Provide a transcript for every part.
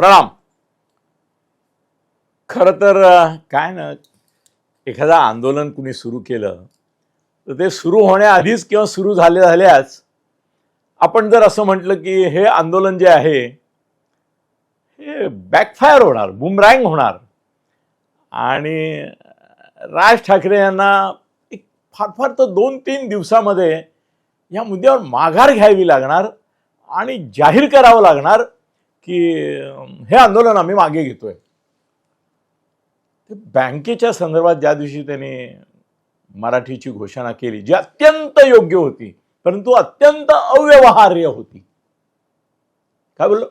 प्रणाम. खरं तर काय ना एखादा आंदोलन कुणी सुरू केलं तर ते सुरू होण्याआधीच किंवा सुरू झाले झाल्याच आपण जर असं म्हटलं की हे आंदोलन जे आहे हे बॅकफायर होणार बुमरँग होणार. आणि राज ठाकरे यांना एक फार फार तर दोन तीन दिवसामध्ये या मुद्द्यावर माघार घ्यावी लागणार आणि जाहीर करावं लागणार की हे आंदोलन आम्ही मागे घेतोय. बँकेच्या संदर्भात ज्या दिवशी त्यांनी मराठीची घोषणा केली जी अत्यंत योग्य होती परंतु अत्यंत अव्यवहार्य होती. काय बोललो?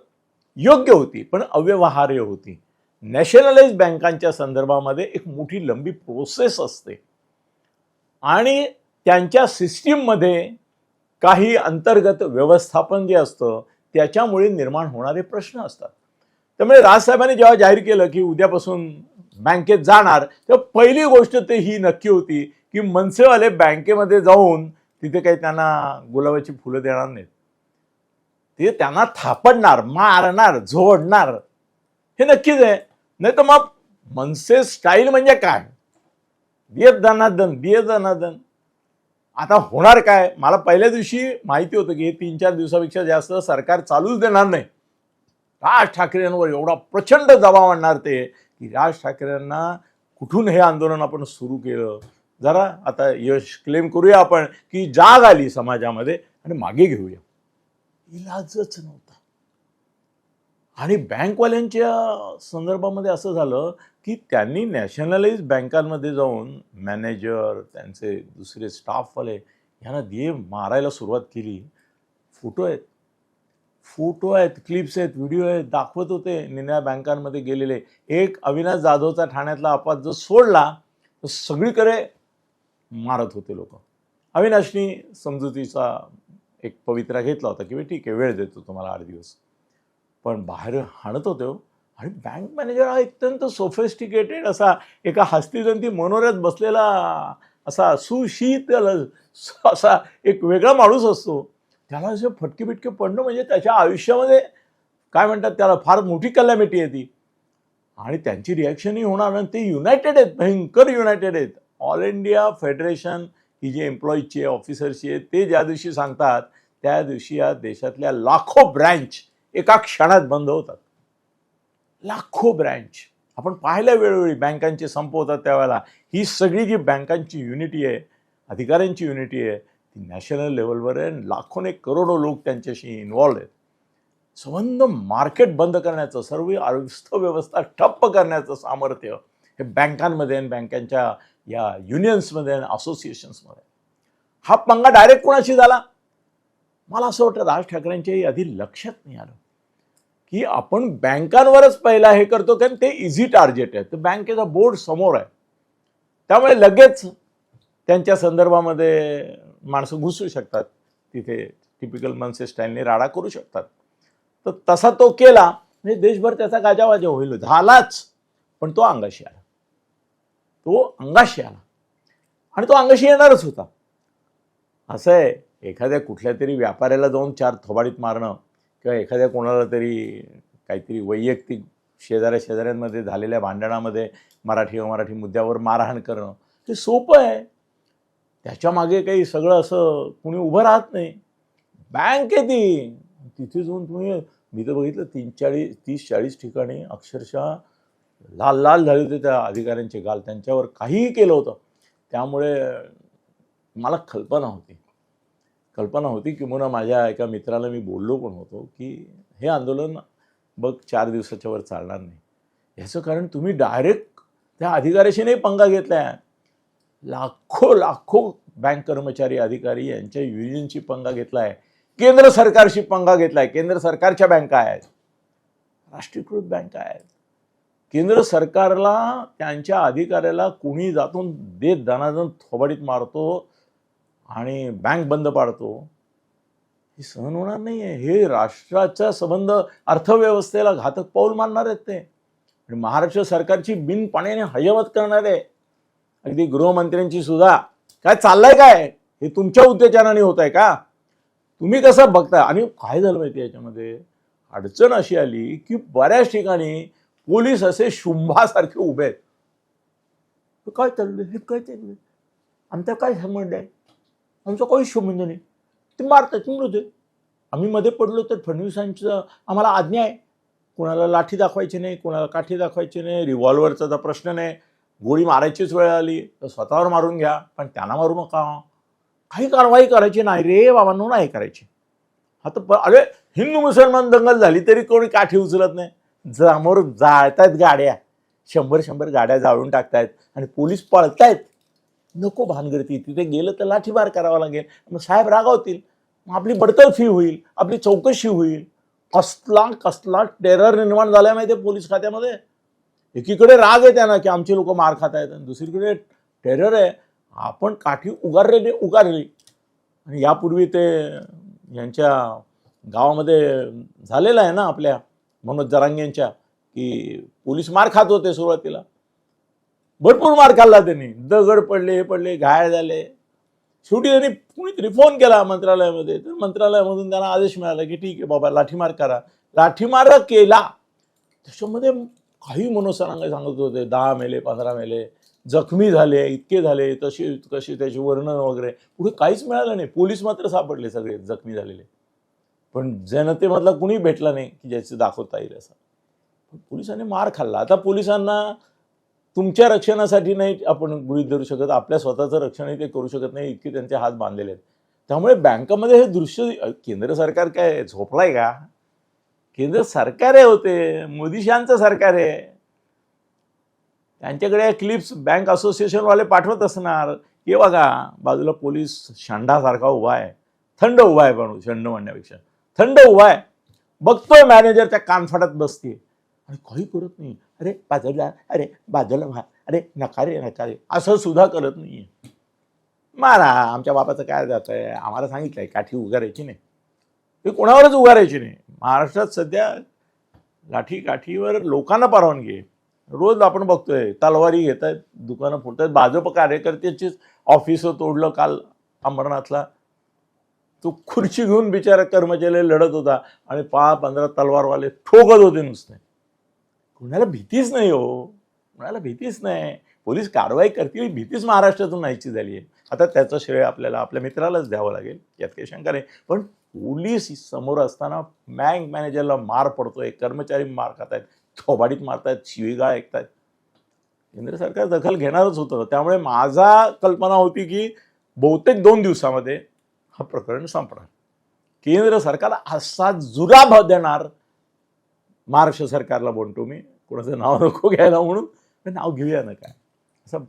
योग्य होती पण अव्यवहार्य होती. नॅशनलाइज बँकांच्या संदर्भामध्ये एक मोठी लंबी प्रोसेस असते. आणि त्यांच्या सिस्टीममध्ये काही अंतर्गत व्यवस्थापन जे असतं त्याच्यामुळे निर्माण होणारे प्रश्न असतात. त्यामुळे राजसाहेबांनी जेव्हा जाहीर केलं की उद्यापासून बँकेत जाणार तेव्हा पहिली गोष्ट ते ही नक्की होती की मनसेवाले बँकेमध्ये जाऊन तिथे काही त्यांना गुलाबाची फुलं देणार नाहीत. ते त्यांना थापडणार मारणार झोडणार हे नक्कीच आहे. नाही तर मग मनसे स्टाईल म्हणजे काय? दियत दनादन दियत दनादन आता होणार काय? मला पहिल्या दिवशी माहिती होतं की हे तीन चार दिवसापेक्षा जास्त सरकार चालूच देणार नाही. राज ठाकरेंवर एवढा प्रचंड दबाव आणणार ते की राज ठाकरेंना कुठून हे आंदोलन आपण सुरू केलं? जरा आता यश क्लेम करूया आपण की जाग आली समाजामध्ये आणि मागे घेऊया. इलाजच नव्हता. आणि बँकवाल्यांच्या संदर्भामध्ये असं झालं की त्यांनी नॅशनलाइज बँकांमध्ये जाऊन मॅनेजर त्यांचे दुसरे स्टाफवाले यांना दिये मारायला सुरुवात केली. फोटो आहेत. फोटो आहेत क्लिप्स आहेत व्हिडिओ आहेत दाखवत होते निन्या बँकांमध्ये गेलेले. एक अविनाश जाधवचा ठाण्यातला अपवाद जर सोडला तर सगळीकडे मारत होते लोक. अविनाशनी समजुतीचा एक पवित्रा घेतला होता की ठीक आहे वेळ देतो तुम्हाला आठ दिवस. पण बाहेर हाणत होते हो आणि बँक मॅनेजर हा अत्यंत सोफिस्टिकेटेड असा एका हस्तिदंती मनोऱ्यात बसलेला असा सुशीतल असा एक वेगळा माणूस असतो. त्याला असे फटके बिटके पडणं म्हणजे त्याच्या आयुष्यामध्ये काय म्हणतात त्याला फार मोठी कलॅमिटी आहे ती. आणि त्यांची रिॲक्शनही होणार आणि ते युनायटेड आहेत भयंकर युनायटेड आहेत. ऑल इंडिया फेडरेशन ही जे एम्प्लॉईजची आहे ऑफिसरची आहे ते ज्या दिवशी सांगतात त्या दिवशी या देशातल्या लाखो ब्रँच एका क्षणात बंद होतात. लाखो ब्रँच आपण पाहिल्या वेळोवेळी बँकांचे संप होतात त्यावेळेला. ही सगळी जी बँकांची युनिटी आहे अधिकाऱ्यांची युनिटी आहे ती नॅशनल लेवलवर आहे लाखोने करोडो लोक त्यांच्याशी इन्वॉल्ड आहेत. संबंध मार्केट बंद करण्याचं सर्व अर्थव्यवस्था ठप्प करण्याचं सामर्थ्य हे बँकांमध्ये आणि बँकांच्या या युनियन्समध्ये आणि असोसिएशन्समध्ये हा पंगा डायरेक्ट कोणाशी झाला? मला असं वाटतं राज ठाकरेंच्याही आधी लक्षात नाही आलं की आपण बँकांवरच पहिला हे करतो कारण ते इझी टार्गेट आहे. तर बँकेचा बोर्ड समोर आहे. त्यामुळे लगेच त्यांच्या संदर्भामध्ये माणसं घुसू शकतात. तिथे टिपिकल मनसे स्टाईलने राडा करू शकतात. तर तसा तो केला म्हणजे देशभर त्याचा गाजावाजा होईल. झालाच पण तो अंगाशी आला. तो अंगाशी आला. आणि तो अंगाशी येणारच होता. असं आहे एखाद्या कुठल्या तरी व्यापाऱ्याला जाऊन चार थोबाडीत मारणं किंवा एखाद्या कोणाला तरी काहीतरी वैयक्तिक शेजाऱ्या शेजाऱ्यांमध्ये झालेल्या भांडणामध्ये मराठी व मराठी मुद्द्यावर मारहाण करणं ते सोपं आहे. त्याच्यामागे काही सगळं असं कुणी उभं राहत नाही. बँक आहे ती. तिथे जाऊन तुम्ही मी तर बघितलं तीन चाळीस तीस चाळीस ठिकाणी अक्षरशः लाल लाल झाले होते त्या अधिकाऱ्यांचे गाल. त्यांच्यावर काहीही केलं होतं. त्यामुळे मला कल्पना होती. कल्पना होती किंवा माझ्या एका मित्राला मी बोललो पण होतो की हे आंदोलन बघ चार दिवसाच्या वर चालणार नाही. ह्याचं कारण तुम्ही डायरेक्ट त्या अधिकाऱ्याशी नाही पंगा घेतलाय. लाखो लाखो बँक कर्मचारी अधिकारी यांच्या युनियनशी पंगा घेतलाय. केंद्र सरकारशी पंगा घेतलाय. केंद्र सरकारच्या बँका आहेत. राष्ट्रीयकृत बँका आहेत. केंद्र सरकारला त्यांच्या अधिकाऱ्याला कुणी जातून देत दनादन थोबाडीत मारतो आणि बँक बंद पाडतो. हे सहन होणार नाही आहे हे राष्ट्राचा संबंध अर्थव्यवस्थेला घातक पाऊल मारणार आहेत ते. आणि महाराष्ट्र सरकारची बिनपाण्याने हयवत करणार आहे अगदी गृहमंत्र्यांची सुद्धा. काय चाललंय काय? हे तुमच्या उत्तेजनाने होत आहे का? तुम्ही कसं बघता आणि काय झालं माहिती याच्यामध्ये? अडचण अशी आली की बऱ्याच ठिकाणी पोलीस असे शुंभासारखे उभे आहेत. काय चाललं हे काय चाललंय? आमचं काय संबंध आहे? आमचा काही संबंध नाही. ते मारतात मृत आम्ही मध्ये पडलो तर फडणवीसांचं आम्हाला आज्ञा आहे. कोणाला लाठी दाखवायची नाही कोणाला काठी दाखवायची नाही रिव्हॉल्वरचा तर प्रश्न नाही. गोळी मारायचीच वेळ आली तर स्वतःवर मारून घ्या पण त्यांना मारू नका. काही कारवाई करायची नाही रे बाबांनो नाही करायची. आता प अरे हिंदू मुसलमान दंगल झाली तरी कोणी काठी उचलत नाही. समोर जाळतायत गाड्या. शंभर शंभर गाड्या जाळून टाकतायत आणि पोलीस पळतायत. नको भानगडती तिथे गेलं तर लाठीमार करावा लागेल. मग साहेब रागावतील. मग आपली बडतर्फी होईल. आपली चौकशी होईल. कसला कसला टेरर निर्माण झाल्या माहिती पोलीस खात्यामध्ये? एकीकडे राग आहे त्यांना की आमची लोक मार खात आहेत आणि दुसरीकडे टेरर आहे. आपण काठी उगारलेली उगारली. आणि यापूर्वी ते यांच्या गावामध्ये झालेलं आहे ना आपल्या मनोज जरांगेंच्या की पोलीस मार खात होते सुरुवातीला. भरपूर मार खाल्ला त्यांनी. दगड पडले हे पडले घायल झाले. शेवटी त्यांनी कुणीतरी फोन केला मंत्रालयामध्ये. तर मंत्रालयामधून त्यांना आदेश मिळाला की ठीक आहे बाबा लाठीमार करा. लाठीमार केला. त्याच्यामध्ये काही मनोसरांना सांगत होते. दहा मेले पंधरा मेले. जखमी झाले इतके झाले तसे कसे त्याचे वर्णन वगैरे. पुढे काहीच मिळालं नाही. पोलीस मात्र सापडले सगळे जखमी झालेले. पण जनतेमधला कुणी भेटला नाही की ज्याचं दाखवता येईल असं. पोलिसांनी मार खाल्ला. आता पोलिसांना तुमच्या रक्षणासाठी नाही आपण गृहित धरू शकत आपल्या स्वतःचं रक्षणही ते करू शकत नाही इतके त्यांचे हात बांधलेले आहेत. त्यामुळे बँकामध्ये हे दृश्य केंद्र सरकार काय झोपलाय का? केंद्र सरकार आहे होते मोदी सरकार. आहे त्यांच्याकडे क्लिप्स बँक असोसिएशनवाले पाठवत असणार. हे बघा बाजूला पोलीस शंडासारखा उभा आहे. थंड उभा आहे पण शंड म्हणण्यापेक्षा. थंड उभा आहे. बघतोय मॅनेजर त्या कानफाटात बसते आणि काही करत नाही अरे बाजूला अरे बाजूला व्हा. अरे नकारे नकारे. असं सुद्धा करत नाहीये. मारा आमच्या बापाचं काय जातं आहे? आम्हाला सांगितलंय काठी उगारायची नाही. हे कोणावरच उगारायची नाही. महाराष्ट्रात सध्या लाठी काठीवर लोकांना परवानगी आहे. रोज आपण बघतोय तलवारी घेत आहेत दुकानं फुटत आहेत भाजप कार्यकर्त्याचीच ऑफिसं तोडलं काल अमरनाथला तो खुर्ची घेऊन बिचारा कर्मचारी लढत होता. आणि पहा पंधरा तलवारवाले ठोकत होते नुसते. कुणाला भीतीच नाही हो. कुणाला भीतीच नाही. पोलीस कारवाई करतील भीतीच महाराष्ट्रातून नाहीची झाली आहे. आता त्याचं श्रेय आपल्याला आपल्या मित्रालाच द्यावं लागेल यात काही शंका नाही. पण पोलीस समोर असताना बँक मॅनेजरला मार पडतोय कर्मचारी मार खात आहेत थोबाडीत मारतायत शिवीगाळ ऐकतायत. केंद्र सरकार दखल घेणारच होतं. त्यामुळे माझा कल्पना होती की बहुतेक दोन दिवसामध्ये हा प्रकरण संपणार. केंद्र सरकार असा जुराभ देणार महाराष्ट्र सरकारला म्हणतो मी कोणाचं नाव नको घ्यायला म्हणून पण नाव घेऊया ना काय? असं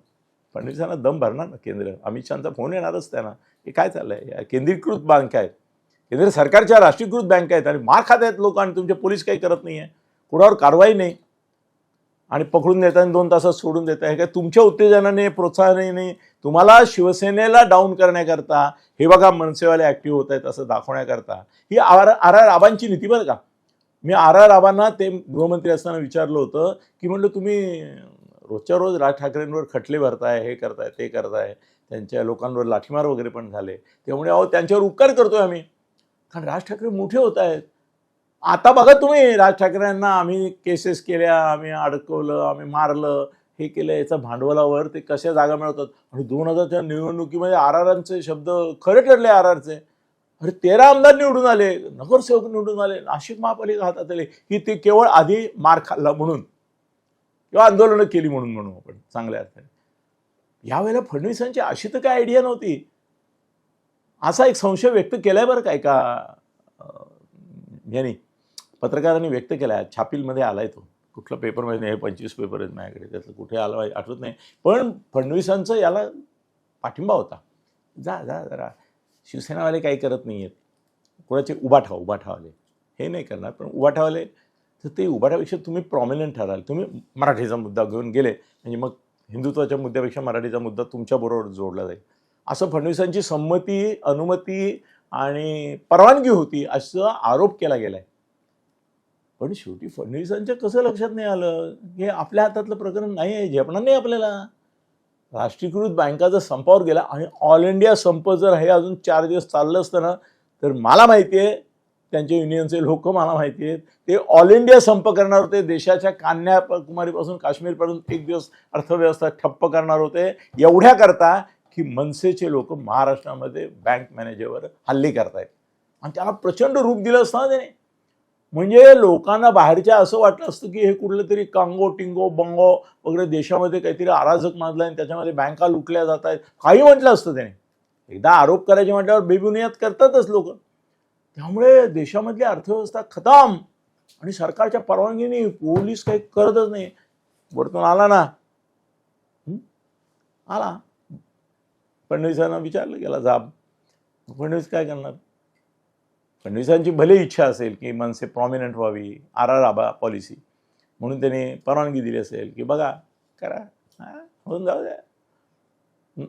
फडणवीसांना दम भरणार ना केंद्र. अमित शहाचा फोन येणारच त्यांना. की काय चाललंय? या केंद्रीकृत बँक आहेत. केंद्र सरकारच्या राष्ट्रीयकृत बँक आहेत आणि मार खात आहेत लोक आणि तुमचे पोलीस काही करत नाही आहे कुणावर कारवाई नाही. आणि पकडून देत आणि दोन तासात सोडून देत आहे काय तुमच्या उत्तेजनाने प्रोत्साहनाने तुम्हाला शिवसेनेला डाऊन करण्याकरता हे बघा मनसेवाले ॲक्टिव्ह होत आहेत असं दाखवण्याकरता ही आर आर आर आबांची नीती बरं का? मी आर आर आबांना ते गृहमंत्री असताना विचारलं होतं की म्हणलं तुम्ही रोजच्या रोज राज ठाकरेंवर खटले भरताय हे करताय ते करताय त्यांच्या लोकांवर लाठीमार वगैरे पण झाले. त्यामुळे अहो त्यांच्यावर उपकार करतोय आम्ही. कारण राज ठाकरे मोठे होत आहेत. आता बघा तुम्ही राज ठाकरेंना आम्ही केसेस केल्या आम्ही अडकवलं आम्ही मारलं हे केलं याचं भांडवलावर ते कशा जागा मिळवतात? आणि दोन हजारच्या निवडणुकीमध्ये आर आरांचे शब्द खरे ठरले आर आरचे अरे तेरा आमदार निवडून आले नगरसेवक निवडून आले नाशिक महापालिका हातात आले की ते केवळ आधी मार खाल्ला म्हणून किंवा आंदोलनं केली म्हणून म्हणू आपण चांगल्या अर्थाने. यावेळेला फडणवीसांची अशी तर काय आयडिया नव्हती. असा एक संशय व्यक्त केलाय बरं काय का यांनी पत्रकारांनी व्यक्त केला छापीलमध्ये आलाय तो. कुठला पेपरमध्ये नाही पंचवीस पेपर आहेत माझ्याकडे त्यातलं कुठे आलं आठवत नाही. पण फडणवीसांचं याला पाठिंबा होता. जा जा जरा. शिवसेनावाले काही करत नाही आहेत कोणाचे उभाठा उभाठावाले हे नाही करणार पण उभाठावाले तर ते उभाठापेक्षा तुम्ही प्रॉमिनंट ठराल. तुम्ही मराठीचा मुद्दा घेऊन गेले म्हणजे मग हिंदुत्वाच्या मुद्द्यापेक्षा मराठीचा मुद्दा तुमच्याबरोबर जोडला जाईल. असं फडणवीसांची संमती अनुमती आणि परवानगी होती असं आरोप केला गेलाय. पण शेवटी फडणवीसांच्या कसं लक्षात नाही आलं? हे आपल्या हातातलं प्रकरण नाही आहे झेपणार नाही आपल्याला. राष्ट्रीयकृत बँका जर संपावर गेला आणि ऑल इंडिया संप जर हे अजून चार दिवस चाललं असतं ना तर मला माहिती आहे त्यांचे युनियनचे लोक मला माहिती आहेत ते ऑल इंडिया संप करणार होते देशाच्या कन्याकुमारीपासून काश्मीरपर्यंत एक दिवस अर्थव्यवस्था ठप्प करणार होते एवढ्या करता की मनसेचे लोक महाराष्ट्रामध्ये बँक मॅनेजरवर हल्ले करतायत. आणि त्याला प्रचंड रूप दिलं असतं त्याने. म्हणजे लोकांना बाहेरच्या असं वाटलं असतं की हे कुठलं तरी कांगो टिंगो बंगो वगैरे देशामध्ये काहीतरी अराजक माजला आणि त्याच्यामध्ये बँका लुटल्या जात आहेत. काही म्हटलं असतं त्याने. एकदा आरोप करायचे म्हटल्यावर बेबुनियाद करतातच लोक. त्यामुळे देशामधली अर्थव्यवस्था खतम आणि सरकारच्या परवानगीने पोलीस काही करतच नाही. वरतून आला ना. आला. फडणवीसांना विचारलं गेला जाब. फडणवीस काय करणार? फडणवीसांची भले इच्छा असेल की मनसे प्रॉमिनंट व्हावी आर आर आबा पॉलिसी म्हणून त्यांनी परवानगी दिली असेल की बघा करा. हा, होऊन जाऊ द्या.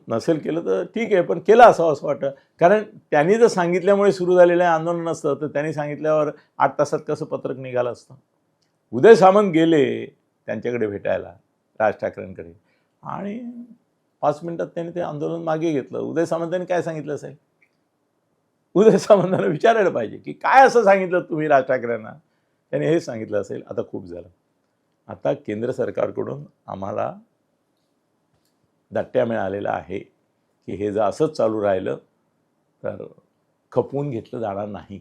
नसेल केलं तर ठीक आहे पण केलं असावं असं वाटतं. कारण त्यांनी जर सांगितल्यामुळे सुरू झालेलं आंदोलन नसतं तर त्यांनी सांगितल्यावर आठ तासात कसं पत्रक निघालं असतं? उदय सामंत गेले त्यांच्याकडे भेटायला राज ठाकरेंकडे. आणि पाच मिनिटात त्यांनी ते आंदोलन मागे घेतलं. उदय सामंतांनी काय सांगितलं असेल? उदय सामंतांना विचारायला पाहिजे की काय असं सांगितलं तुम्ही राज ठाकरेंना? त्यांनी हे सांगितलं असेल आता खूप झालं. आता केंद्र सरकारकडून आम्हाला दट्ट्या मिळालेला आहे की हे जर असंच चालू राहिलं तर खपवून घेतलं जाणार नाही.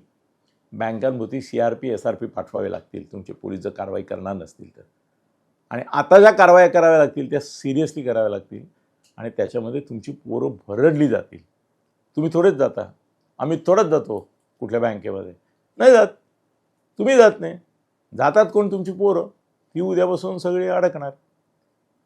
बँकांभोवती C R P S R P पाठवावे लागतील. तुमचे पोलीस जर कारवाई करणार नसतील तर. आणि आता ज्या कारवाया कराव्या लागतील त्या सिरियसली कराव्या लागतील आणि त्याच्यामध्ये तुमची पोरं भरडली जातील. तुम्ही थोडेच जाता. आम्ही थोडंच जातो कुठल्या बँकेमध्ये. नाही जात. तुम्ही जात नाही. जातात कोण तुमची पोरं? ती उद्यापासून सगळी अडकणार.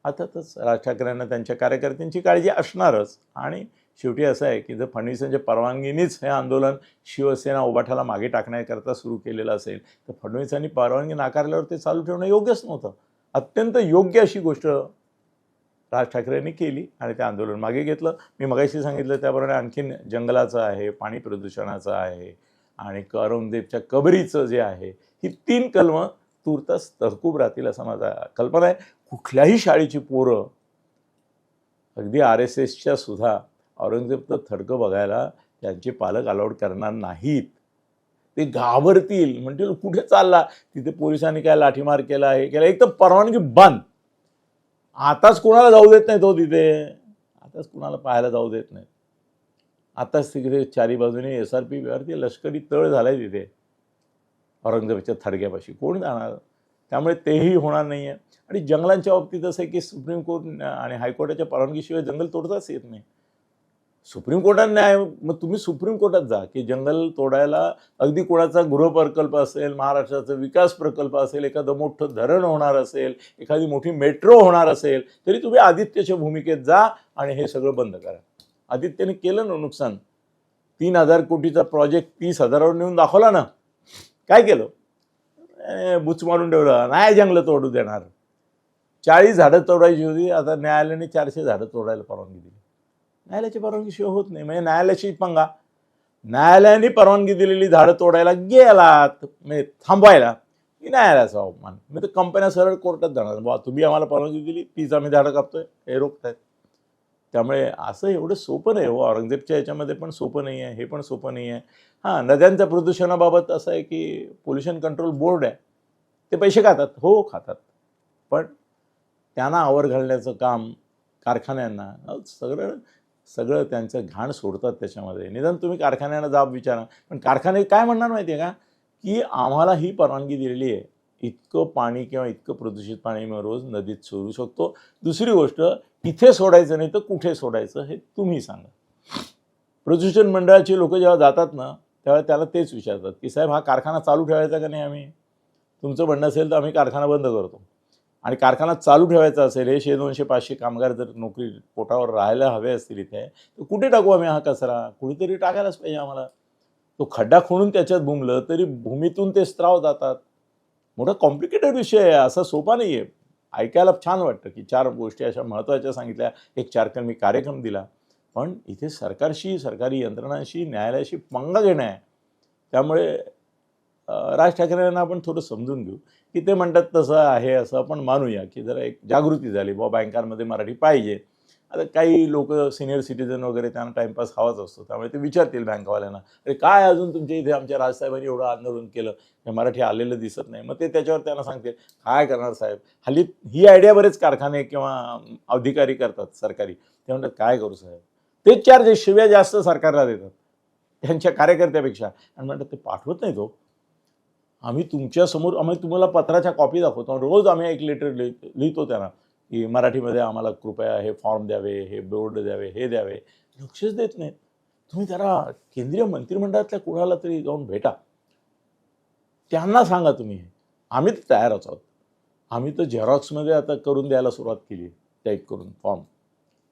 अर्थातच राज ठाकरेंना त्यांच्या कार्यकर्त्यांची काळजी असणारच. आणि शेवटी असं आहे की जर फडणवीसांच्या परवानगीनेच हे आंदोलन शिवसेना उभाठाला मागे टाकण्याकरता सुरू केलेलं असेल तर फडणवीसांनी परवानगी नाकारल्यावर ते चालू ठेवणं योग्यच नव्हतं. अत्यंत योग्य अशी गोष्ट राज ठाकरेंनी केली आणि ते आंदोलन मागे घेतलं. मी मगाशी सांगितलं त्याप्रमाणे आणखीन जंगलाचं आहे पाणी प्रदूषणाचं आहे आणि औरंगजेबच्या कबरीचं जे आहे ही तीन कलमं तूर्तास तहकूब राहतील असं माझा कल्पना आहे. कुठल्याही शाळेची पोरं अगदी आर एस एसच्या सुद्धा औरंगजेबचं थडकं बघायला त्यांचे पालक अलाउड करणार नाहीत. ते घाबरतील म्हणजे कुठे चालला? तिथे पोलिसांनी काय लाठीमार केला हे केला? एक तर परवानगी बंद. आताच कोणाला जाऊ देत नाही तो हो तिथे. आताच कुणाला पाहायला जाऊ देत नाही आताच तिकडे चारी बाजूने एस आर पी वरती लष्करी तळ झालाय तिथे. औरंगजेबाच्या थडग्यापाशी. कोण जाणार? त्यामुळे तेही होणार नाही आहे आणि जंगलांच्या बाबतीत असं आहे की सुप्रीम कोर्ट आणि हायकोर्टाच्या परवानगीशिवाय जंगल तोडताच येत नाही. सुप्रीम कोर्टात न्याय मग तुम्ही सुप्रीम कोर्टात जा की जंगल तोडायला अगदी कोणाचा गृहप्रकल्प असेल महाराष्ट्राचा विकास प्रकल्प असेल एखादं मोठं धरण होणार असेल एखादी मोठी मेट्रो होणार असेल तरी तुम्ही आदित्यच्या भूमिकेत जा आणि हे सगळं बंद करा. आदित्यने केलं ना नुकसान? तीन हजार कोटीचा प्रोजेक्ट तीस हजारावर नेऊन दाखवला ना. काय केलं? ए, बुच मारून ठेवलं. नाही जंगलं तोडू देणार. चाळीस झाडं तोडायची होती आता न्यायालयाने चारशे झाडं तोडायला परवानगी दिली. न्यायालयाची परवानगीशिवाय होत नाही. म्हणजे न्यायालयाची पंगा. न्यायालयाने परवानगी दिलेली झाडं तोडायला गेलात. म्हणजे थांबवायला. की न्यायालयाचा अवमान मी तर कंपन्या सरळ कोर्टात जाणार. बा तुम्ही आम्हाला परवानगी दिली तीच आम्ही झाडं कापतोय. हे रोखतायत. त्यामुळे असं एवढं सोपं नाही हो. औरंगजेबच्या याच्यामध्ये पण सोपं नाही आहे. हे पण सोपं नाही आहे. हां नद्यांच्या प्रदूषणाबाबत असं आहे की पोल्युशन कंट्रोल बोर्ड आहे. ते पैसे खातात. हो खातात. पण त्यांना आवर घालण्याचं काम कारखान्यांना सगळं सगळं त्यांचं घाण सोडतात त्याच्यामध्ये. निदान तुम्ही कारखान्यांना जाब विचारा. पण कारखाने काय म्हणणार माहिती आहे का? की आम्हाला ही परवानगी दिलेली आहे. इतकं पाणी किंवा इतकं प्रदूषित पाणी मी रोज नदीत सोडू शकतो. दुसरी गोष्ट इथे सोडायचं नाही तर कुठे सोडायचं हे तुम्ही सांगा. प्रदूषण मंडळाची लोक जेव्हा जातात ना तेव्हा त्याला तेच विचारतात की साहेब हा कारखाना चालू ठेवायचा का नाही आम्ही? तुमचं म्हणणं असेल तर आम्ही कारखाना बंद करतो. आणि कारखाना चालू ठेवायचा असेल हे शे दोनशे पाचशे कामगार जर नोकरी पोटावर राहायला हवे असतील इथे तर कुठे टाकू आम्ही हा कचरा? कुठेतरी टाकायलाच पाहिजे आम्हाला. तो खड्डा खोणून त्याच्यात भुमलं तरी भूमीतून ते स्त्राव जातात. मोठा कॉम्प्लिकेटेड विषय आहे असा सोपा नाही आहे ऐकायला छान वाटतं की चार गोष्टी अशा महत्त्वाच्या सांगितल्या एक चारकर्मी कार्यक्रम दिला. पण इथे सरकारशी सरकारी यंत्रणांशी न्यायालयाशी पंगा घेणं आहे. त्यामुळे राज ठाकरेंना आपण थोडं समजून घेऊ. की ते म्हणतात तसं आहे असं आपण मानूया की जरा एक जागृती झाली. बुवा बँकांमध्ये मराठी पाहिजे. आता काही लोक सिनियर सिटीजन वगैरे त्यांना टाइमपास हवाच असतो. त्यामुळे ते विचारतील बँकवाल्यांना अरे काय अजून तुमच्या इथे आमच्या राजसाहेबांनी एवढं आंदोलन केलं? हे मराठी आलेलं दिसत नाही. मग ते त्याच्यावर त्यांना सांगतील काय करणार साहेब? हल्ली ही आयडिया बरेच कारखाने किंवा अधिकारी करतात सरकारी. ते म्हणतात काय करू साहेब? तेच चार्जेस शिव्या जास्त सरकारला देतात त्यांच्या कार्यकर्त्यापेक्षा. आणि म्हणतात ते पाठवत नाही तो हो. आम्ही तुमच्यासमोर आम्ही तुम्हाला पत्राच्या कॉपी दाखवतो. रोज आम्ही एक लेटर लिहितो लिहितो त्यांना की मराठीमध्ये आम्हाला कृपया हे फॉर्म द्यावे हे बोर्ड द्यावे हे द्यावे. लक्षच देत नाहीत. तुम्ही जरा केंद्रीय मंत्रिमंडळातल्या कुणाला तरी जाऊन भेटा. त्यांना सांगा तुम्ही आम्ही तर तयारच आहोत. आम्ही तर झेरॉक्समध्ये आता करून द्यायला सुरुवात केली टाईप करून फॉर्म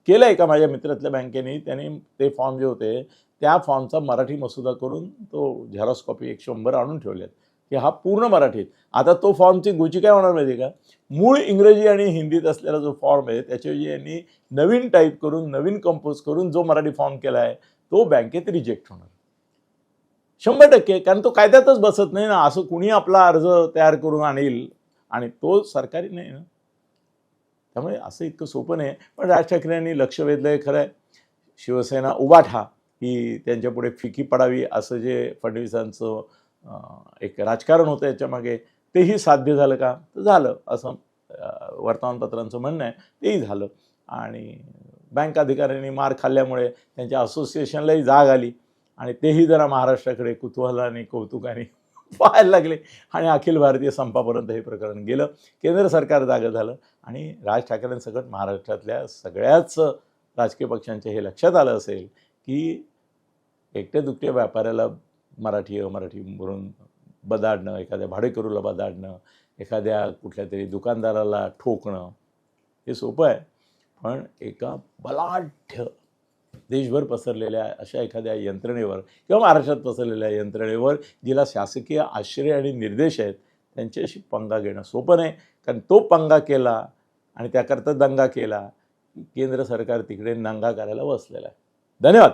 केलं आहे का माझ्या मित्रातल्या बँकेने? त्याने ते फॉर्म जे होते त्या फॉर्मचा मराठी मसुदा करून तो झेरॉक्स कॉपी एक शंभर आणून ठेवल्यात की हा पूर्ण मराठीत आता तो फॉर्मची गुची काय होणार माहिती आहे का? मूळ इंग्रजी आणि हिंदीत असलेला जो फॉर्म आहे त्याच्याऐवजी यांनी नवीन टाईप करून नवीन कंपोज करून जो मराठी फॉर्म केला आहे तो बँकेत रिजेक्ट होणार. शंभर टक्के कारण तो कायद्यातच बसत नाही ना. असं कुणी आपला अर्ज तयार करून आणेल आणि तो सरकारी नाही ना. त्यामुळे असं इतकं सोपं नाही. पण राज ठाकरे यांनी लक्ष वेधलं आहे खरं आहे शिवसेना उभाठा ही त्यांच्यापुढे फिकी पडावी असं जे फडणवीसांचं एक राजकारण होतं याच्यामागे तेही साध्य झालं का? तर झालं असं वर्तमानपत्रांचं म्हणणं आहे. तेही झालं. आणि बँक अधिकाऱ्यांनी मार खाल्ल्यामुळे त्यांच्या असोसिएशनलाही जाग आली. आणि तेही जरा महाराष्ट्राकडे कुतूहलाने कौतुकाने पाहायला लागले. आणि अखिल भारतीय संपापर्यंत हे प्रकरण गेलं. केंद्र सरकार जागं झालं. आणि राज ठाकरेंसकट महाराष्ट्रातल्या सगळ्याच राजकीय पक्षांच्या हे लक्षात आलं असेल की एकट्या दुकट्या व्यापाऱ्याला मराठी मराठी म्हणून बदाडणं एखाद्या भाडेकरूला बदाडणं एखाद्या कुठल्या तरी दुकानदाराला ठोकणं हे सोपं आहे. पण एका बलाढ्य देशभर पसरलेल्या अशा एखाद्या यंत्रणेवर किंवा महाराष्ट्रात पसरलेल्या यंत्रणेवर जिला शासकीय आश्रय आणि निर्देश आहेत त्यांच्याशी पंगा घेणं सोपं नाही. कारण तो पंगा केला आणि त्याकरता दंगा केला केंद्र सरकार तिकडे नंगा करायला बसलेला आहे. धन्यवाद.